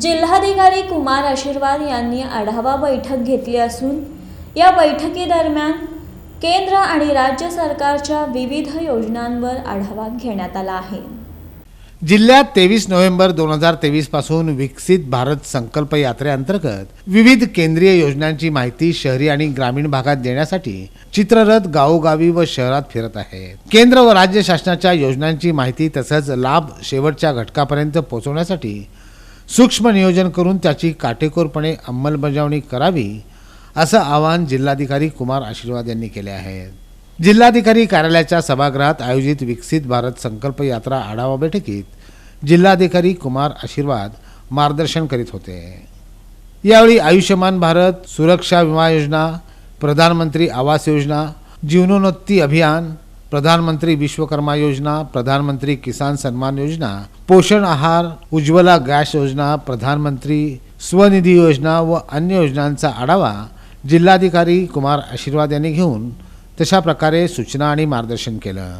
जिल्हाधिकारी कुमार आशीर्वाद यांनी आढावा बैठक घेतली असून या बैठकीदरम्यान केंद्र आणि राज्य सरकारच्या विविध योजनांवर आढावा घेण्यात आला आहे. जिल्ह्यात तेवीस नोव्हेंबर दोन हजार तेवीसपासून विकसित भारत संकल्प यात्रेअंतर्गत विविध केंद्रीय योजनांची माहिती शहरी आणि ग्रामीण भागात देण्यासाठी चित्ररथ गावोगावी व शहरात फिरत आहे. केंद्र व राज्य शासनाच्या योजनांची माहिती तसंच लाभ शेवटच्या घटकापर्यंत पोहोचवण्यासाठी सूक्ष्म नियोजन करून त्याची काटेकोरपणे अंमलबजावणी करावी असं आवाहन जिल्हाधिकारी कुमार आशीर्वाद यांनी केले आहे. जिल्हाधिकारी कार्यालयाच्या सभागृहात आयोजित विकसित भारत संकल्प यात्रा आढावा बैठकीत जिल्हाधिकारी कुमार आशीर्वाद मार्गदर्शन करीत होते. यावेळी आयुष्यमान भारत सुरक्षा विमा योजना प्रधानमंत्री आवास योजना जीवनोन्नती अभियान प्रधानमंत्री विश्वकर्मा योजना प्रधानमंत्री किसान सन्मान योजना पोषण आहार उज्ज्वला गॅस योजना प्रधानमंत्री स्वनिधी योजना व अन्य योजनांचा आढावा जिल्हाधिकारी कुमार आशीर्वाद यांनी घेऊन तशा प्रकारे सूचना आणि मार्गदर्शन केलं.